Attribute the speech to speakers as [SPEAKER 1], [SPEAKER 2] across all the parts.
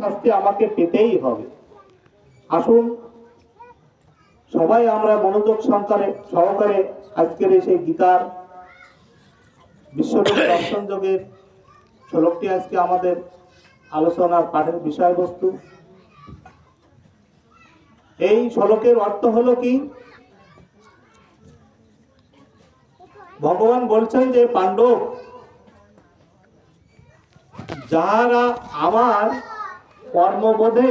[SPEAKER 1] শাস্তি আমাকে পেতেই হবে। আসুন, সবাই আমরা মনোযোগ সহকারে সহকারে আজকের এই সেই গীতার বিশ্বরূপ দর্শন যোগের শ্লোকটি আজকে আমাদের আলোচনার পাঠের বিষয়বস্তু। এই শ্লোকের অর্থ হলো কি? ভগবান বলছেন যে, পাণ্ডব, যাহারা আমার কর্মবোধে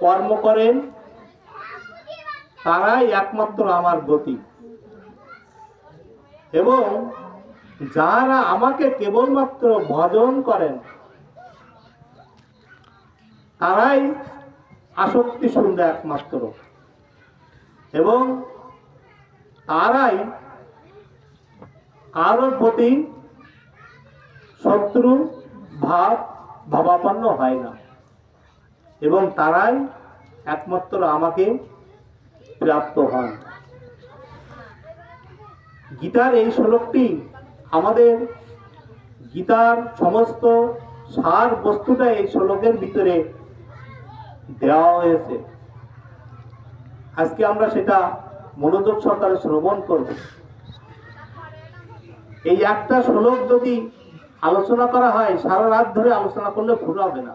[SPEAKER 1] কর্ম করেন, তারাই একমাত্র আমার গতি। এবং যারা আমাকে কেবলমাত্র ভজন করেন, তারাই আসক্তি শূন্য একমাত্র। এবং তারাই কারোর প্রতি শত্রু, ভাব ভাবাপন্ন হয় না। এবং তারাই একমাত্র আমাকে প্রাপ্ত হন। গীতার এই শ্লোকটি আমাদের গীতার সমস্ত সার বস্তুটা এই শ্লোকের ভিতরে দেওয়া হয়েছে। আজকে আমরা সেটা মনোযোগ সহকারে শ্রবণ করব। এই একটা শ্লোক যদি আলোচনা করা হয়, সারা রাত ধরে আলোচনা করলে ফুরাবে না।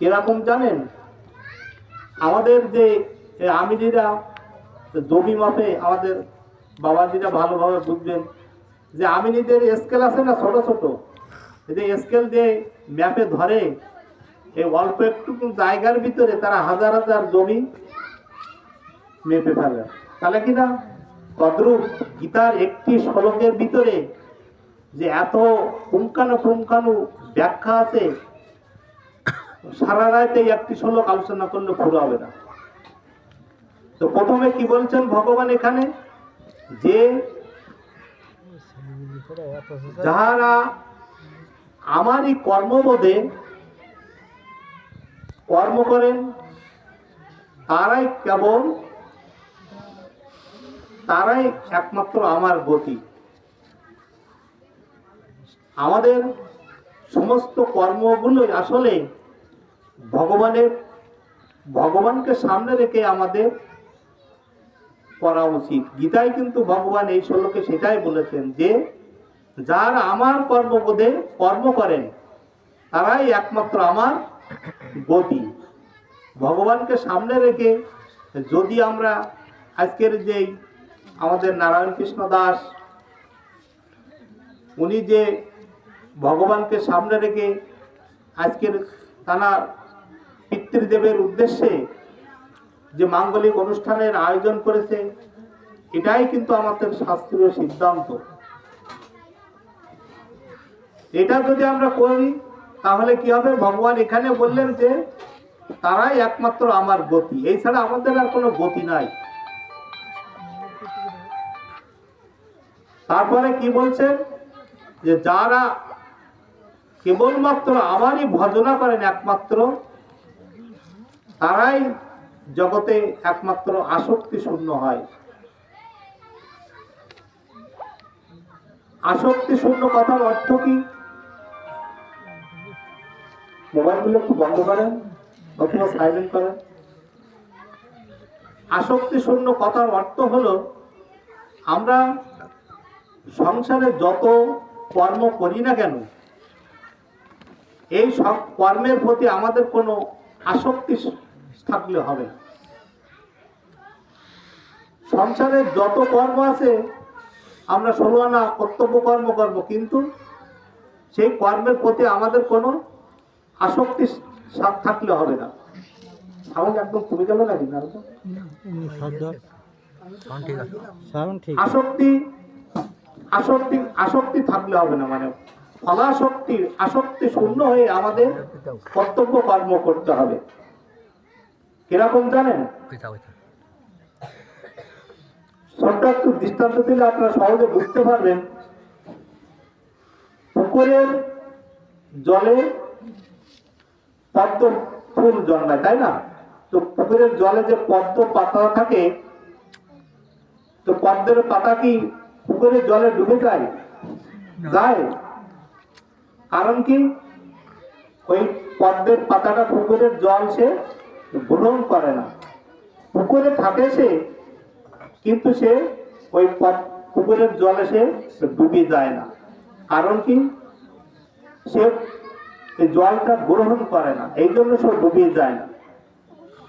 [SPEAKER 1] কীরকম জানেন? আমাদের যে আমিরিরা, জমি মাপে আমাদের বাবাজিরা ভালোভাবে বুঝবেন যে আমিনীদের স্কেল আছে না ছোট ছোট? যে স্কেল দিয়ে ম্যাপে ধরে, এই অল্প একটু জায়গার ভিতরে তারা হাজার হাজার জমি মেপে ফেলে। তাহলে কি না? তদ্রূপ গীতার একটি শ্লোকের ভিতরে যে এত পুঙ্খানু পুঙ্খানু ব্যাখ্যা আছে, সারা রাতে একটি শ্লোক আলোচনা করলে পুরো হবে না। তো প্রথমে কি বলছেন ভগবান এখানে? যে যাহারা আমারই কর্মবোধে কর্ম করেন, তারাই কেবল, তারাই একমাত্র আমার গতি। আমাদের সমস্ত কর্মগুলোই আসলে ভগবানের, ভগবানকে সামনে রেখে আমাদের করা উচিত। গীতায় কিন্তু ভগবান এই শ্লোকে সেটাই বলেছেন যে, যারা আমার কর্মবোধে কর্ম করেন, তারাই একমাত্র আমার গতি। ভগবানকে সামনে রেখে যদি আমরা আজকের যেই আমাদের নারায়ণ কৃষ্ণ দাস, উনি যে ভগবানকে সামনে রেখে আজকের তানার পিতৃদেবের উদ্দেশ্যে যে মাঙ্গলিক অনুষ্ঠানের আয়োজন করেছে, এটাই কিন্তু আমাদের শাস্ত্রীয় সিদ্ধান্ত। এটা যদি আমরা করি, তাহলে কি হবে? ভগবান এখানে বললেন যে, তারাই একমাত্র আমার গতি। এই ছাড়া আমাদের আর কোনো গতি নাই। তারপরে কি বলছেন? যে যারা কেবলমাত্র আমারই ভজনা করেন একমাত্র। তারাই জগতে একমাত্র আসক্তি শূন্য হয়। আসক্তি শূন্য কথার অর্থ কি? মোবাইলগুলো একটু বন্ধ করেন, অথবা সাইলেন্ট করেন। আসক্তি শূন্য কথার অর্থ হলো, আমরা সংসারে যত কর্ম করি না কেন এই সব কর্মের প্রতি আমাদের কোনো আসক্তি থাকলে হবে না। সংসারের যত কর্ম আছে আমরা ষোলো আনা কর্তব্য কর্ম করব কিন্তু সেই কর্মের প্রতি আমাদের কোনো আসক্তি থাকলে হবে না। সাউন্ড একদম কমে গেল নাকি না আসক্তি আসক্তি আসক্তি থাকলে হবে না মানে। ফলাশক্তি আসক্তি শূন্য হয়ে আমাদের কর্তব্য কর্ম করতে হবে। কীরকম জানেন? ছোট্ট একটু দৃষ্টান্ত দিলে আপনারা সহজে বুঝতে পারবেন। পুকুরের জলে পদ্ম ফুল জন্মায়, তাই না? তো পুকুরের জলে যে পদ্ম পাতা থাকে, তো পদ্মের পাতা কি পুকুরের জলে ডুবে যায়? যায়। কারণ কি? ওই পদ্মের পাতাটা পুকুরের জল সে গ্রহণ করে না। পুকুরে থাকে সে, কিন্তু সে ওই পুকুরের জলে সে ডুবে যায় না। কারণ কি? সে জলটা গ্রহণ করে না, এই জন্য সে ডুবে যায় না।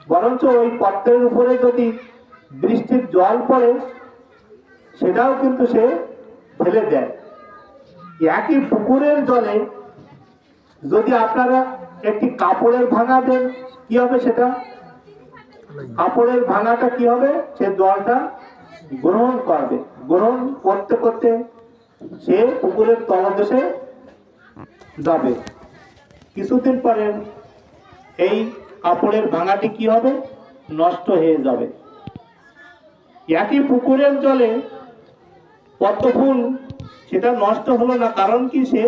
[SPEAKER 1] বরঞ্চ ওই পত্রের উপরে যদি বৃষ্টির জল পড়ে, সেটাও কিন্তু সে ফেলে দেয়। একই পুকুরের জলে যদি আপনারা একটি কাপড়ের ভাঙা দেন, কি হবে সেটা? কাপড়ের ভাঙাটা কি হবে? সে জলটা গ্রহণ করবে। গ্রহণ করতে করতে সে পুকুরের তলদেশে যাবে। কিছুদিন পরে এই কাপড়ের ভাঙাটি কি হবে? নষ্ট হয়ে যাবে। একই পুকুরের জলে পদ্ম ফুল সেটা নষ্ট হলো না, কারণ কি সে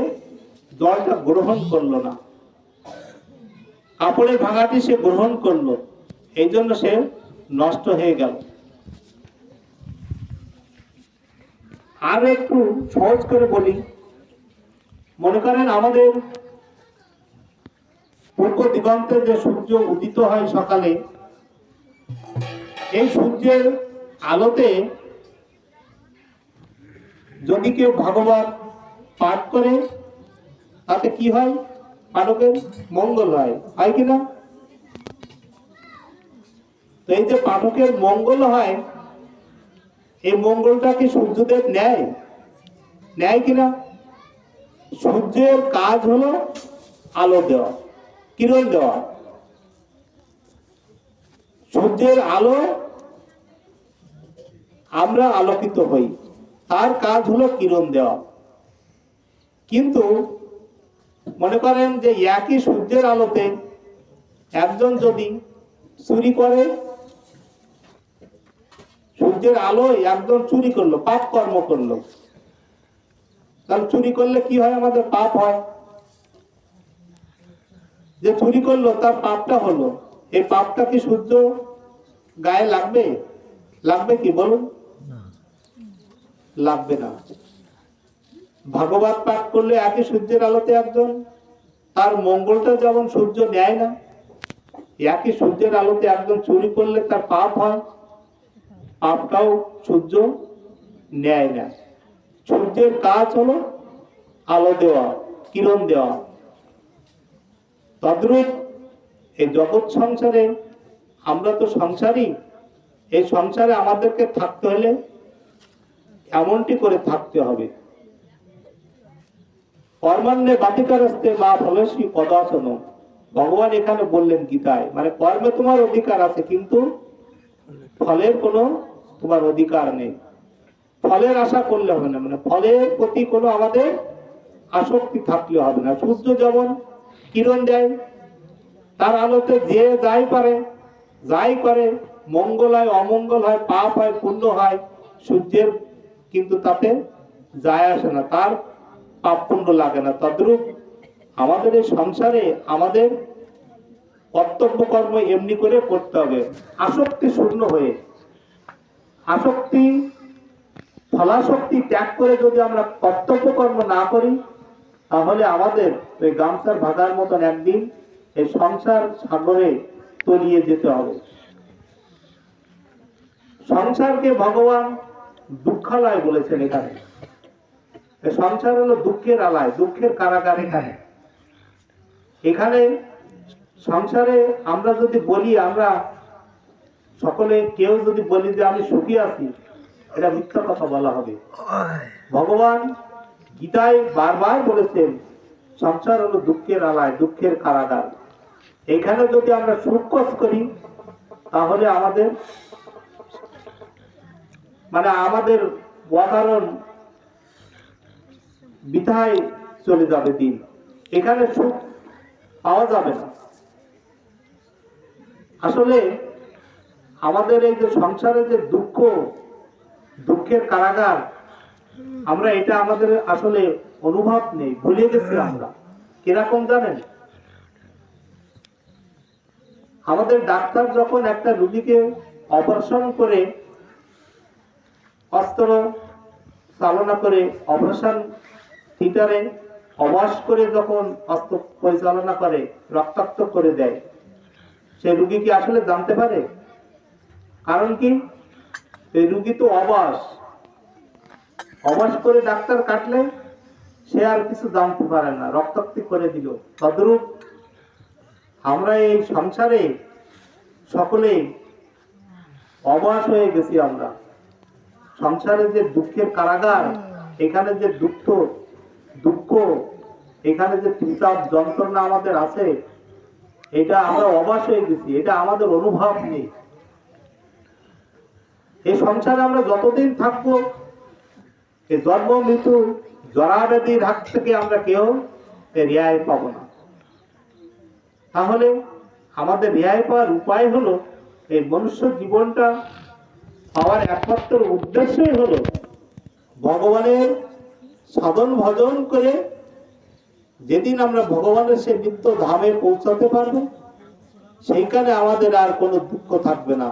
[SPEAKER 1] জলটা গ্রহণ করল না। কাপড়ের ভাঙাটি সে গ্রহণ করল, এই জন্য সে নষ্ট হয়ে গেল। আর একটু সহজ করে বলি, মনে করেন আমাদের পূর্ব দিগন্তে যে সূর্য উদিত হয় সকালে, এই সূর্যের আলোতে যদি কেউ ভাগবত পাঠ করে, তাতে কি হয়? পাঠকের মঙ্গল হয়। হয় কিনা তো এই যে পাঠকের মঙ্গল হয়, এই মঙ্গলটা কি সূর্যদেব নেয়? নেয় কিনা সূর্যের কাজ হলো আলো দেওয়া, কিরণ দেওয়া। সূর্যের আলো, আমরা আলোকিত হই। তার কাজ হলো কিরণ দেওয়া। কিন্তু মনে করেন যে একই সূর্যের আলোতে একজন যদি চুরি করে, সূর্যের আলোয় একজন চুরি করল, পাপ কর্ম করল। তাহলে চুরি করলে কি হয়? আমাদের পাপ হয়। যে চুরি করল, তার পাপটা হলো। এই পাপটা কি সূর্য গায়ে লাগবে? লাগবে কি? বলুন। লাগবে না। ভাগবত পাঠ করলে একই সূর্যের আলোতে একজন, তার মঙ্গলটা যেমন সূর্য নেয় না, একই সূর্যের আলোতে একজন চুরি করলে তার পাপ হয়, পাপটাও সূর্য নেয় না। সূর্যের কাজ হলো আলো দেওয়া, কিরণ দেওয়া। তদ্রূপ এই জগৎ সংসারে আমরা তো সংসারী, এই সংসারে আমাদেরকে থাকতে হলে এমনটি করে থাকতে হবে। কর্মান্নে বাতিকারস্তে মা ফলসী পদাসন ভগবান এখানে বললেন গীতায় মানে কর্মে তোমার অধিকার আছে, কিন্তু ফলের কোনো তোমার অধিকার নেই। ফলের আশা করলে হবে না মানে ফলের প্রতি কোনো আমাদের আসক্তি থাকলে হবে না। সূর্য যেমন কিরণ দেয়, তার আলোতে যে যাই পারে, যাই করে, মঙ্গল হয়, অমঙ্গল হয়, পাপ হয়, পুণ্য হয়, সূর্যের কিন্তু তাতে যায় আসে না, তার পাপ পুণ্য লাগে না। তদ্রূপ আমাদের এই সংসারে আমাদের কর্তব্য কর্ম এমনি করে করতে হবে। আসক্তি শূন্য হয়ে, আসক্তি, ফলাশক্তি ত্যাগ করে যদি আমরা কর্তব্য কর্ম না করি, তাহলে আমাদের ওই গামছার ভাগার মতন একদিন এই সংসার সাগরে তলিয়ে যেতে হবে। সংসারকে ভগবান দুঃখালয় বলেছেন এখানে। সংসার হলো দুঃখের আলায়, দুঃখের কারাগার এখানে। এখানে সংসারে আমরা যদি বলি, আমরা সকলে কেউ যদি বলি যে আমি সুখী আছি, এটা মিথ্যা কথা বলা হবে। ভগবান গীতায় বারবার বলেছেন, সংসার হলো দুঃখের আলায়, দুঃখের কারাগার। এখানে যদি আমরা সুখ করি, তাহলে আমাদের মানে আমাদের অকারণ বিধায় চলে যাবে দিন। এখানে সুখ পাওয়া যাবে না। আসলে আমাদের এই যে সংসারে যে দুঃখ, দুঃখের কারাগার, আমরা এটা আমাদের আসলে অনুভব নেই, ভুলে গেছি আমরা। কীরকম জানেন? আমাদের ডাক্তার যখন একটা রুগীকে অপারেশন করে অস্ত্র চালনা করে অপারেশন থিয়েটারে অবাস করে যখন অস্ত্র পরিচালনা করে, রক্তাক্ত করে দেয়। সে রুগী কি আসলে জানতে পারে? কারণ কি? এই রুগী তো অবাস। অবাস করে ডাক্তার কাটলে সে আর কিছু জানতে পারে না। রক্তাক্তি করে দিল। তদ্রূপ আমরা এই সংসারে সকলে অবাস হয়ে গেছি আমরা। সংসারে যে দুঃখের কারাগার, এখানে যে দুঃখ দুঃখ, এখানে যে চিন্তার যন্ত্রণা আমাদের আছে, এটা আমরা অবাস হয়ে গেছি, এটা আমাদের অনুভব নেই। এই সংসারে আমরা যতদিন থাকব এই জন্ম, মৃত্যু জরাব্যাধির হাত থেকে আমরা কেউ রেহাই পাবো না। তাহলে আমাদের রেহাই পাওয়ার উপায় হলো, এই মনুষ্য জীবনটা পাওয়ার একমাত্র উদ্দেশ্যই হলো ভগবানের সাধন ভজন করে যেদিন আমরা ভগবানের সে নিত্য ধামে পৌঁছাতে পারব, সেইখানে আমাদের আর কোনো দুঃখ থাকবে না।